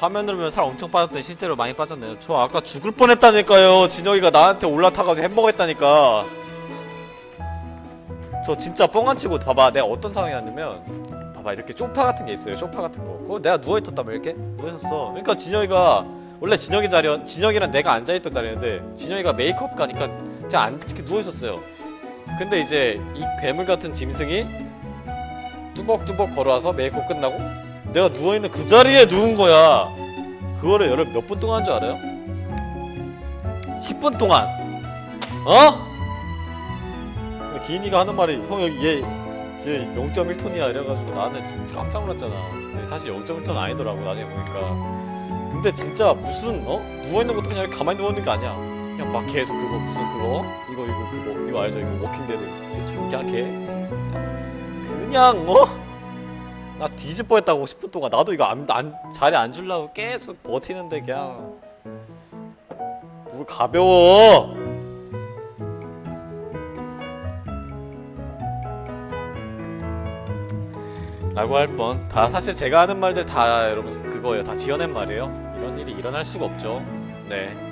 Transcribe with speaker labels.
Speaker 1: 화면으로 보면 살 엄청 빠졌더니 실제로 많이 빠졌네요. 저 아까 죽을 뻔했다니까요. 진혁이가 나한테 올라타가지고 햄버거 했다니까. 저 진짜 뻥안 치고 봐봐. 내가 어떤 상황이었냐면 봐봐 이렇게 소파 같은 게 있어요. 소파 같은 거. 그거 내가 누워 있었단 말이야 이렇게 누워 있었어. 그러니까 진혁이가 원래 진혁이 자리 진혁이랑 내가 앉아 있던 자리였는데 진혁이가 메이크업 가니까 제가 안 이렇게 누워 있었어요. 근데 이제 이 괴물 같은 짐승이 뚜벅뚜벅 걸어와서 메이크업 끝나고 내가 누워 있는 그 자리에 누운 거야. 그거를 여러분 몇분 동안 한 줄 알아요? 10분 동안. 어? 기인이가 하는 말이 형 여기 얘, 얘 0.1톤이야 이래가지고 나는 진짜 깜짝 놀랐잖아. 근데 사실 0.1톤 아니더라고 나중에 보니까. 근데 진짜 무슨 어 누워 있는 것도 그냥 가만히 누워 있는 게 아니야. 그냥 막 계속 그거 무슨 그거 이거 이거 그거 이거 알죠 이거 워킹데드 저렇게 해 그냥 어? 나 뒤질 뻔했다고 10분 동안 나도 이거 안, 안 자리 안 주려고 계속 버티는데 그냥 물 가벼워 라고 할 뻔. 다 사실 제가 하는 말들 다 여러분 그거예요. 다 지어낸 말이에요. 이런 일이 일어날 수가 없죠. 네.